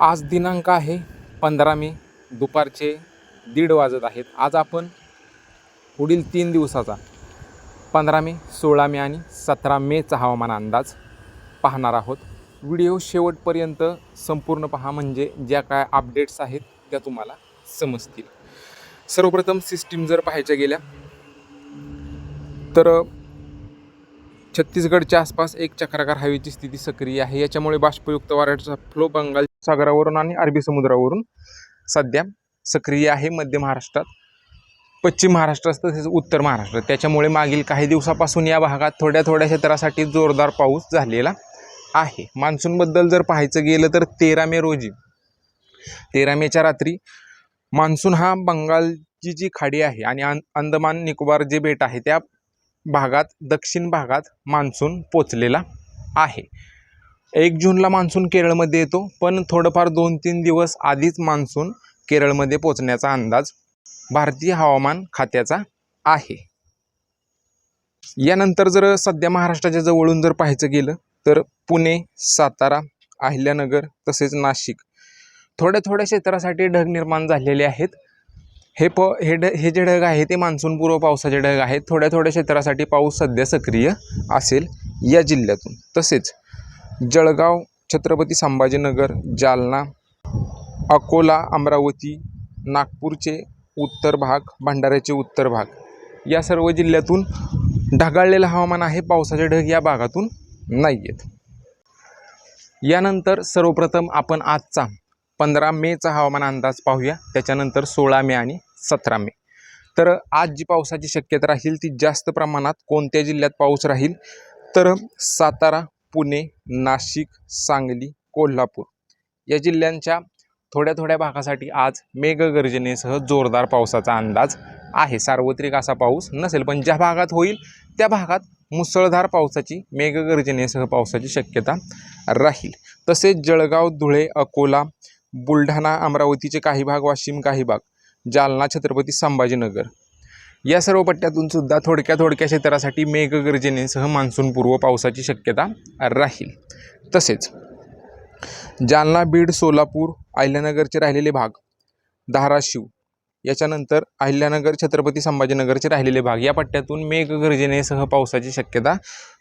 आज दिनांक आहे पंधरा मे दुपारचे दीड वाजत आहेत. आज आपण पुढील तीन दिवसाचा पंधरा मे सोळा मे आणि सतरा मेचा हवामान अंदाज पाहणार आहोत. व्हिडिओ शेवटपर्यंत संपूर्ण पहा म्हणजे ज्या काय अपडेट्स आहेत त्या तुम्हाला समजतील. सर्वप्रथम सिस्टीम जर पाहायच्या गेल्या तर छत्तीसगडच्या आसपास एक चक्राकार हवेची स्थिती सक्रिय आहे. याच्यामुळे बाष्पयुक्त वाऱ्याचा फ्लो बंगाल सागरावरून आणि अरबी समुद्रावरून सध्या सक्रिय आहे मध्य महाराष्ट्रात. पश्चिम महाराष्ट्रात तसेच उत्तर महाराष्ट्र. त्याच्यामुळे मागील काही दिवसापासून या भागात थोड्या थोड्या क्षेत्रासाठी जोरदार पाऊस झालेला आहे. मान्सूनबद्दल जर पाहायचं गेलं तर तेरा मे रोजी तेरा मेच्या रात्री मान्सून हा बंगालची जी खाडी आहे आणि अंदमान निकोबार जे बेट आहे त्या भागात दक्षिण भागात मान्सून पोचलेला आहे. एक जूनला मान्सून केरळमध्ये येतो पण थोडंफार दोन तीन दिवस आधीच मान्सून केरळमध्ये पोचण्याचा अंदाज भारतीय हवामान खात्याचा आहे. यानंतर जर सध्या महाराष्ट्राच्या जवळून जर पाहायचं गेलं तर पुणे सातारा अहिल्यानगर तसेच नाशिक थोड्या थोड्या क्षेत्रासाठी ढग निर्माण झालेले आहेत. हे प हे ढ हे जे ढग आहे ते मान्सूनपूर्व पावसाचे ढग आहेत. थोड्या थोड्या क्षेत्रासाठी पाऊस सध्या सक्रिय असेल या जिल्ह्यातून. तसेच जळगाव छत्रपती संभाजीनगर जालना अकोला अमरावती नागपूरचे उत्तर भाग भंडाऱ्याचे उत्तर भाग. या सर्व जिल्ह्यातून ढगाळलेलं हवामान आहे. पावसाचे ढग या भागातून नाही आहेत यानंतर सर्वप्रथम आपण आजचा पंधरा मेचा हवामान अंदाज पाहूया. त्याच्यानंतर सोळा मे आणि सतरा मे. तर आज जी पावसाची शक्यता राहील ती जास्त प्रमाणात कोणत्या जिल्ह्यात पाऊस राहील? तर सातारा पुणे नाशिक सांगली कोल्हापूर या जिल्ह्यांच्या थोड्या थोड्या भागासाठी आज मेघगर्जनेसह जोरदार पावसाचा अंदाज आहे. सार्वत्रिक असा पाऊस नसेल पण ज्या भागात होईल त्या भागात मुसळधार पावसाची मेघगर्जनेसह पावसाची शक्यता राहील. तसेच जळगाव धुळे अकोला बुलढाणा अमरावतीचे काही भाग वाशिम काही भाग जालना छत्रपती संभाजीनगर या सर्व पट्ट्यातून सुद्धा थोडक्या थोडक्या क्षेत्रासाठी मेघगर्जनेसह मान्सूनपूर्व पावसाची शक्यता राहील. तसेच जालना बीड सोलापूर अहिल्यानगरचे राहिलेले भाग धाराशिव याच्यानंतर अहिल्यानगर छत्रपती संभाजीनगरचे राहिलेले भाग या पट्ट्यातून मेघगर्जनेसह पावसाची शक्यता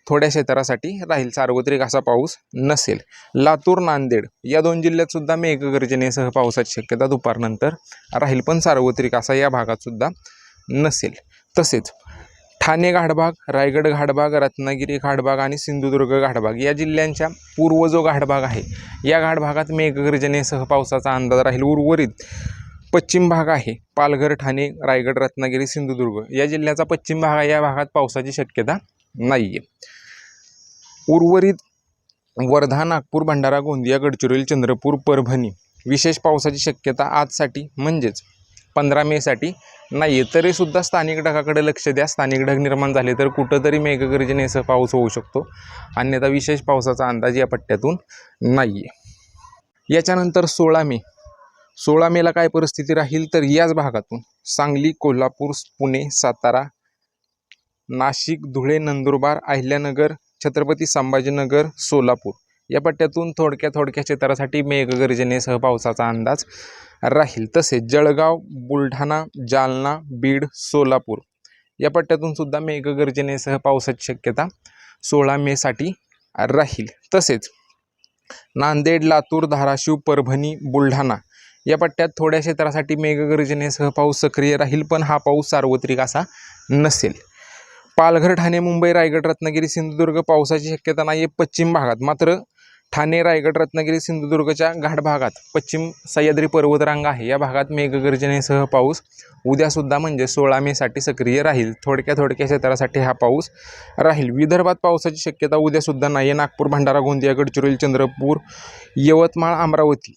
थोड्या क्षेत्रासाठी राहील. सार्वत्रिक असा पाऊस नसेल. लातूर नांदेड या दोन जिल्ह्यात सुद्धा मेघगर्जनेसह पावसाची शक्यता दुपारनंतर राहील. पण सार्वत्रिक असा या भागात सुद्धा नसेल. तसेच ठाणे घाटभाग रायगड घाटभाग रत्नागिरी घाटभाग आणि सिंधुदुर्ग घाटभाग या जिल्ह्यांच्या पूर्व जो घाटभाग आहे या घाटभागात मेघगर्जनेसह पावसाचा अंदाज राहील. उर्वरित पश्चिम भाग आहे पालघर ठाणे रायगड रत्नागिरी सिंधुदुर्ग. या जिल्ह्याचा पश्चिम भाग आहे या भागात पावसाची शक्यता नाही आहे उर्वरित वर्धा नागपूर भंडारा गोंदिया गडचिरोली चंद्रपूर परभणी विशेष पावसाची शक्यता आजसाठी म्हणजेच पंधरा मेसाठी नाही आहे तरीसुद्धा स्थानिक ढगाकडे लक्ष द्या. स्थानिक ढग निर्माण झाले तर कुठंतरी मेघगर्जनेसह पाऊस होऊ शकतो. अन्यथा विशेष पावसाचा अंदाज या पट्ट्यातून नाही आहे याच्यानंतर सोळा मे. सोळा मेला काय परिस्थिती राहील तर याच भागातून सांगली कोल्हापूर पुणे सातारा नाशिक धुळे नंदुरबार अहिल्यानगर छत्रपती संभाजीनगर सोलापूर. या पट्ट्यातून थोडक्या थोडक्या क्षेत्रासाठी मेघगर्जनेसह पावसाचा अंदाज राहील. तसेच जळगाव बुलढाणा जालना बीड सोलापूर या पट्ट्यातून सुद्धा मेघगर्जनेसह पावसाची शक्यता सोळा मेसाठी राहील. तसेच नांदेड लातूर धाराशिव परभणी बुलढाणा या पट्ट्यात थोड्या क्षेत्रासाठी मेघगर्जनेसह पाऊस सक्रिय राहील पण हा पाऊस सार्वत्रिक असा नसेल. पालघर ठाणे मुंबई रायगड रत्नागिरी सिंधुदुर्ग पावसाची शक्यता नाही आहे पश्चिम भागात. मात्र ठाणे रायगड रत्नागिरी सिंधुदुर्गच्या घाट भागात पश्चिम सह्याद्री पर्वतरांग आहे. या भागात मेघगर्जनेसह पाऊस उद्यासुद्धा म्हणजे सोळा मेसाठी सक्रिय राहील. थोडक्या थोडक्या क्षेत्रासाठी हा पाऊस राहील. विदर्भात पावसाची शक्यता उद्यासुद्धा नाही आहे नागपूर भंडारा गोंदिया गडचिरोली चंद्रपूर यवतमाळ अमरावती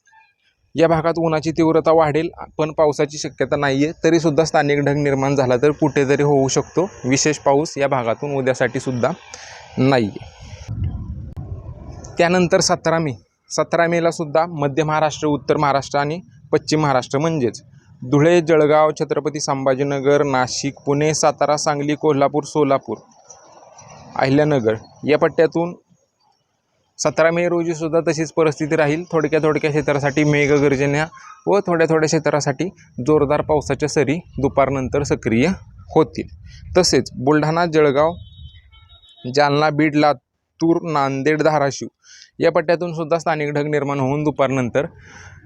या भागात उन्हाची तीव्रता वाढेल पण पावसाची शक्यता नाही आहे तरीसुद्धा स्थानिक ढग निर्माण झाला तर कुठेतरी होऊ शकतो. विशेष पाऊस या भागातून उद्यासाठी सुद्धा नाही आहे त्यानंतर सतरा मे सतरा मेला सुद्धा मध्य महाराष्ट्र उत्तर महाराष्ट्र आणि पश्चिम महाराष्ट्र म्हणजेच. धुळे जळगाव छत्रपती संभाजीनगर नाशिक पुणे सातारा सांगली कोल्हापूर सोलापूर अहिल्यानगर या पट्ट्यातून सतरा मे रोजी सुद्धा तशीच परिस्थिती राहील. थोडक्या थोडक्या क्षेत्रासाठी मेघगर्जन्या व थोड्या थोड्या क्षेत्रासाठी जोरदार पावसाच्या सरी दुपारनंतर सक्रिय होतील. तसेच बुलढाणा जळगाव जालना बीड लातूर नांदेड धाराशिव. या पट्ट्यातून सुद्धा स्थानिक ढग निर्माण होऊन दुपारनंतर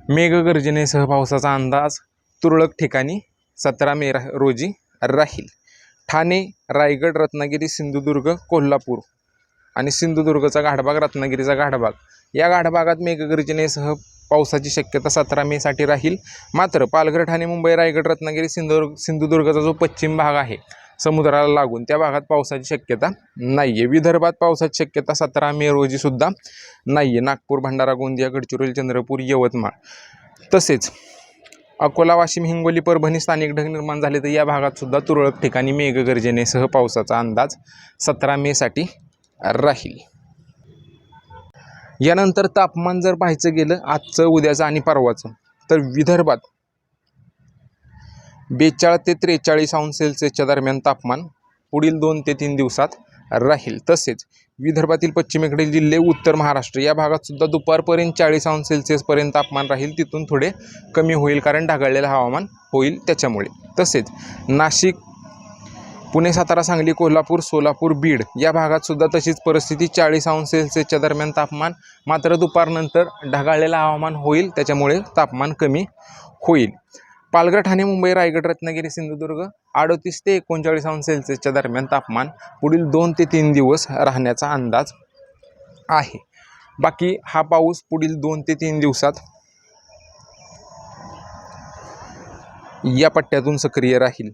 मेघगर्जनेसह पावसाचा अंदाज तुरळक ठिकाणी सतरा मे रा रोजी राहील. ठाणे रायगड रत्नागिरी सिंधुदुर्ग कोल्हापूर आणि सिंधुदुर्गचा गाढभाग रत्नागिरीचा गाढभाग या गाढभागात मेघगर्जनेसह पावसाची शक्यता सतरा मेसाठी राहील. मात्र पालघर ठाणे मुंबई रायगड रत्नागिरी सिंधुदुर्ग सिंधुदुर्गचा जो पश्चिम भाग आहे समुद्राला लागून त्या भागात पावसाची शक्यता नाही आहे विदर्भात पावसाची शक्यता सतरा मे रोजीसुद्धा नाही आहे नागपूर भंडारा गोंदिया गडचिरोली चंद्रपूर यवतमाळ. तसेच अकोला वाशिम हिंगोली परभणी स्थानिक ढग निर्माण झाले तर या भागात सुद्धा तुरळक ठिकाणी मेघगर्जनेसह पावसाचा अंदाज सतरा मेसाठी राहील. यानंतर तापमान जर पाहायचं गेलं आजचं उद्याचं आणि परवाचं तर विदर्भात बेचाळीस ते त्रेचाळीस अंश सेल्सिअसच्या दरम्यान तापमान पुढील दोन ते तीन दिवसात राहील. तसेच विदर्भातील पश्चिमेकडील जिल्हे उत्तर महाराष्ट्र या भागात सुद्धा दुपारपर्यंत चाळीस अंश सेल्सिअसपर्यंत तापमान राहील. तिथून थोडे कमी होईल कारण ढगाळलेलं हवामान होईल त्याच्यामुळे. तसेच नाशिक पुणे सातारा सांगली कोल्हापूर सोलापूर बीड या भागात सुद्धा तशीच परिस्थिती. चाळीस अंश सेल्सिअसच्या दरम्यान तापमान मात्र दुपारनंतर ढगाळलेलं हवामान होईल त्याच्यामुळे तापमान कमी होईल. पालघर ठाणे मुंबई रायगड रत्नागिरी सिंधुदुर्ग अडतीस ते एकोणचाळीस अंश सेल्सिअसच्या दरम्यान तापमान पुढील दोन ते तीन दिवस राहण्याचा अंदाज आहे. बाकी हा पाऊस पुढील दोन ते तीन दिवसात या पट्ट्यातून सक्रिय राहील.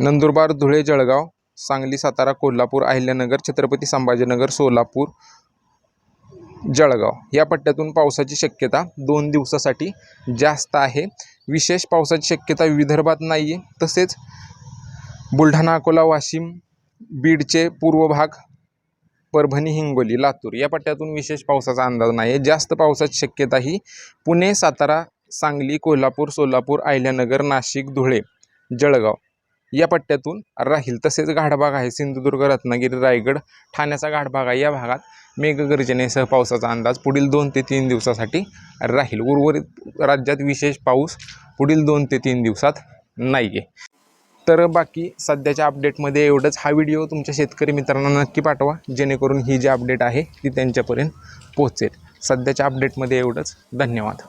नंदुरबार धुळे जळगाव सांगली सातारा कोल्हापूर अहिल्यानगर छत्रपती संभाजीनगर सोलापूर जळगाव. या पट्ट्यातून पावसाची शक्यता दोन दिवसासाठी जास्त आहे. विशेष पावसाची शक्यता विदर्भात नाही आहे तसेच बुलढाणा अकोला वाशिम बीडचे पूर्व भाग परभणी हिंगोली लातूर या पट्ट्यातून विशेष पावसाचा अंदाज नाही आहे जास्त पावसाची शक्यता ही पुणे सातारा सांगली कोल्हापूर सोलापूर अहिल्यानगर नाशिक धुळे जळगाव या पट्ट्यातून राहील. तसेच गाढभाग आहे. सिंधुदुर्ग रत्नागिरी रायगड ठाण्याचा गाढभाग आहे. या भागात मेघगर्जनेसह पावसाचा अंदाज पुढील दोन ते तीन दिवसासाठी राहील. उर्वरित राज्यात विशेष पाऊस पुढील दोन ते तीन दिवसात नाही आहे तर बाकी सध्याच्या अपडेटमध्ये एवढंच. हा व्हिडिओ तुमच्या शेतकरी मित्रांना नक्की पाठवा. जेणेकरून ही जी अपडेट आहे ती त्यांच्यापर्यंत पोहोचेल. सध्याच्या अपडेटमध्ये एवढंच. धन्यवाद.